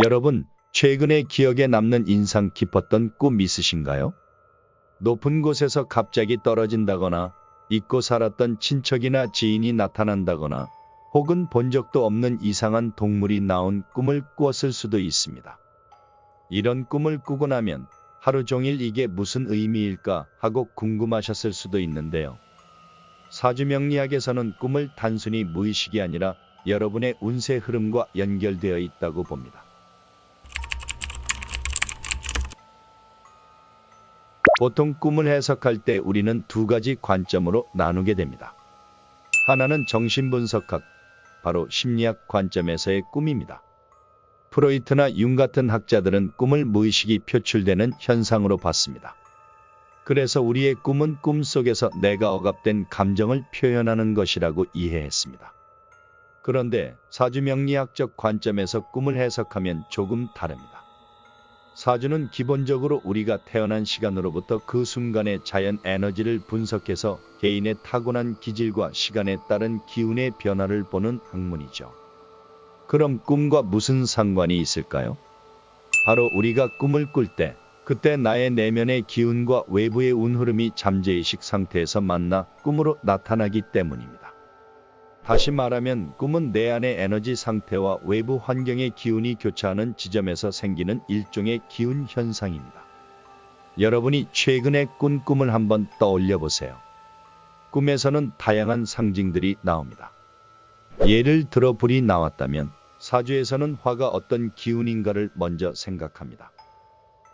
여러분, 최근에 기억에 남는 인상 깊었던 꿈 있으신가요? 높은 곳에서 갑자기 떨어진다거나 잊고 살았던 친척이나 지인이 나타난다거나 혹은 본 적도 없는 이상한 동물이 나온 꿈을 꾸었을 수도 있습니다. 이런 꿈을 꾸고 나면 하루 종일 이게 무슨 의미일까 하고 궁금하셨을 수도 있는데요. 사주명리학에서는 꿈을 단순히 무의식이 아니라 여러분의 운세 흐름과 연결되어 있다고 봅니다. 보통 꿈을 해석할 때 우리는 두 가지 관점으로 나누게 됩니다. 하나는 정신분석학, 바로 심리학 관점에서의 꿈입니다. 프로이트나 융 같은 학자들은 꿈을 무의식이 표출되는 현상으로 봤습니다. 그래서 우리의 꿈은 꿈 속에서 내가 억압된 감정을 표현하는 것이라고 이해했습니다. 그런데 사주명리학적 관점에서 꿈을 해석하면 조금 다릅니다. 사주는 기본적으로 우리가 태어난 시간으로부터 그 순간의 자연 에너지를 분석해서 개인의 타고난 기질과 시간에 따른 기운의 변화를 보는 학문이죠. 그럼 꿈과 무슨 상관이 있을까요? 바로 우리가 꿈을 꿀 때, 그때 나의 내면의 기운과 외부의 운 흐름이 잠재의식 상태에서 만나 꿈으로 나타나기 때문입니다. 다시 말하면 꿈은 내 안의 에너지 상태와 외부 환경의 기운이 교차하는 지점에서 생기는 일종의 기운 현상입니다. 여러분이 최근에 꾼 꿈을 한번 떠올려 보세요. 꿈에서는 다양한 상징들이 나옵니다. 예를 들어 불이 나왔다면 사주에서는 화가 어떤 기운인가를 먼저 생각합니다.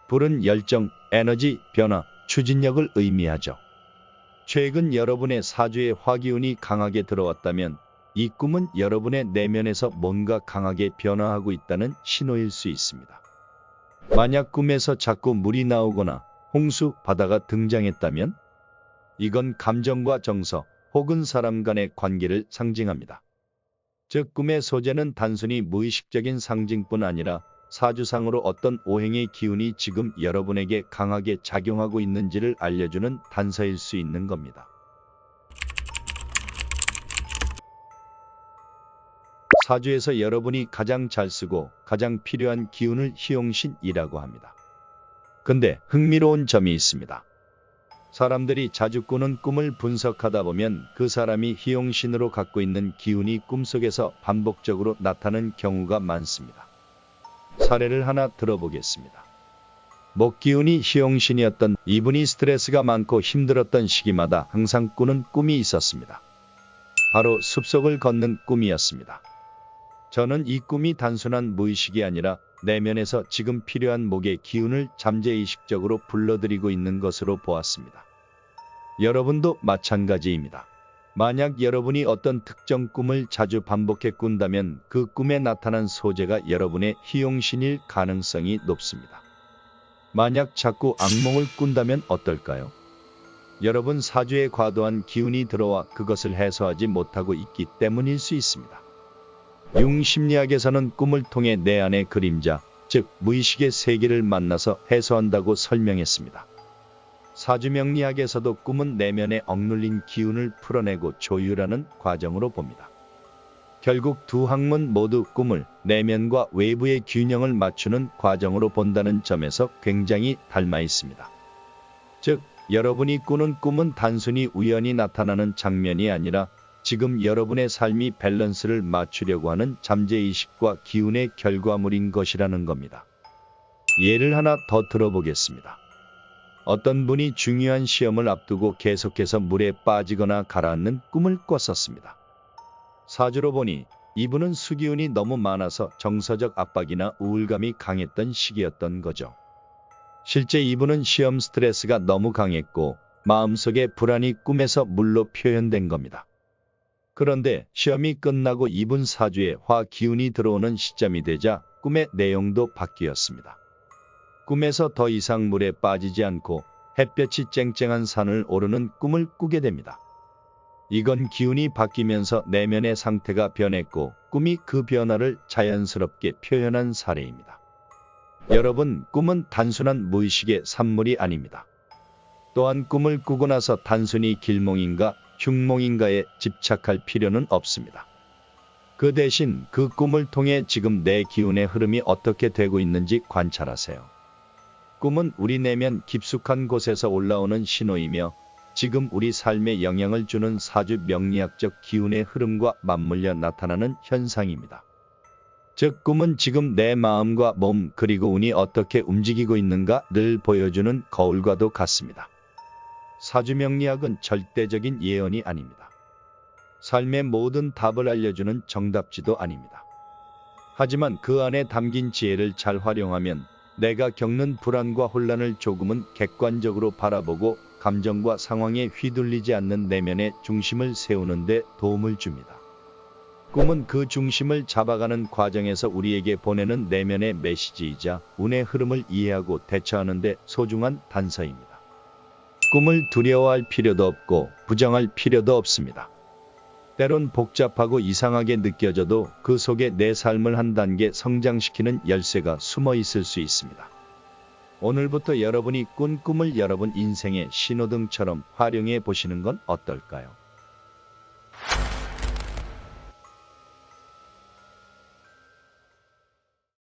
불은 열정, 에너지, 변화, 추진력을 의미하죠. 최근 여러분의 사주에 화기운이 강하게 들어왔다면 이 꿈은 여러분의 내면에서 뭔가 강하게 변화하고 있다는 신호일 수 있습니다. 만약 꿈에서 자꾸 물이 나오거나 홍수, 바다가 등장했다면 이건 감정과 정서 혹은 사람 간의 관계를 상징합니다. 즉 꿈의 소재는 단순히 무의식적인 상징뿐 아니라 사주상으로 어떤 오행의 기운이 지금 여러분에게 강하게 작용하고 있는지를 알려주는 단서일 수 있는 겁니다. 사주에서 여러분이 가장 잘 쓰고 가장 필요한 기운을 희용신이라고 합니다. 근데 흥미로운 점이 있습니다. 사람들이 자주 꾸는 꿈을 분석하다 보면 그 사람이 희용신으로 갖고 있는 기운이 꿈속에서 반복적으로 나타나는 경우가 많습니다. 사례를 하나 들어보겠습니다. 목기운이 희용신이었던 이분이 스트레스가 많고 힘들었던 시기마다 항상 꾸는 꿈이 있었습니다. 바로 숲속을 걷는 꿈이었습니다. 저는 이 꿈이 단순한 무의식이 아니라 내면에서 지금 필요한 목의 기운을 잠재의식적으로 불러들이고 있는 것으로 보았습니다. 여러분도 마찬가지입니다. 만약 여러분이 어떤 특정 꿈을 자주 반복해 꾼다면 그 꿈에 나타난 소재가 여러분의 희용신일 가능성이 높습니다. 만약 자꾸 악몽을 꾼다면 어떨까요? 여러분 사주에 과도한 기운이 들어와 그것을 해소하지 못하고 있기 때문일 수 있습니다. 융심리학에서는 꿈을 통해 내 안의 그림자, 즉 무의식의 세계를 만나서 해소한다고 설명했습니다. 사주명리학에서도 꿈은 내면에 억눌린 기운을 풀어내고 조율하는 과정으로 봅니다. 결국 두 학문 모두 꿈을 내면과 외부의 균형을 맞추는 과정으로 본다는 점에서 굉장히 닮아 있습니다. 즉, 여러분이 꾸는 꿈은 단순히 우연히 나타나는 장면이 아니라 지금 여러분의 삶이 밸런스를 맞추려고 하는 잠재의식과 기운의 결과물인 것이라는 겁니다. 예를 하나 더 들어보겠습니다. 어떤 분이 중요한 시험을 앞두고 계속해서 물에 빠지거나 가라앉는 꿈을 꿨었습니다. 사주로 보니 이분은 수기운이 너무 많아서 정서적 압박이나 우울감이 강했던 시기였던 거죠. 실제 이분은 시험 스트레스가 너무 강했고 마음속의 불안이 꿈에서 물로 표현된 겁니다. 그런데 시험이 끝나고 이분 사주에 화 기운이 들어오는 시점이 되자 꿈의 내용도 바뀌었습니다. 꿈에서 더 이상 물에 빠지지 않고 햇볕이 쨍쨍한 산을 오르는 꿈을 꾸게 됩니다. 이건 기운이 바뀌면서 내면의 상태가 변했고 꿈이 그 변화를 자연스럽게 표현한 사례입니다. 여러분, 꿈은 단순한 무의식의 산물이 아닙니다. 또한 꿈을 꾸고 나서 단순히 길몽인가 흉몽인가에 집착할 필요는 없습니다. 그 대신 그 꿈을 통해 지금 내 기운의 흐름이 어떻게 되고 있는지 관찰하세요. 꿈은 우리 내면 깊숙한 곳에서 올라오는 신호이며 지금 우리 삶에 영향을 주는 사주 명리학적 기운의 흐름과 맞물려 나타나는 현상입니다. 즉 꿈은 지금 내 마음과 몸 그리고 운이 어떻게 움직이고 있는가를 보여주는 거울과도 같습니다. 사주 명리학은 절대적인 예언이 아닙니다. 삶의 모든 답을 알려주는 정답지도 아닙니다. 하지만 그 안에 담긴 지혜를 잘 활용하면 내가 겪는 불안과 혼란을 조금은 객관적으로 바라보고 감정과 상황에 휘둘리지 않는 내면의 중심을 세우는 데 도움을 줍니다. 꿈은 그 중심을 잡아가는 과정에서 우리에게 보내는 내면의 메시지이자 운의 흐름을 이해하고 대처하는 데 소중한 단서입니다. 꿈을 두려워할 필요도 없고 부정할 필요도 없습니다. 때론 복잡하고 이상하게 느껴져도 그 속에 내 삶을 한 단계 성장시키는 열쇠가 숨어 있을 수 있습니다. 오늘부터 여러분이 꾼 꿈을 여러분 인생의 신호등처럼 활용해 보시는 건 어떨까요?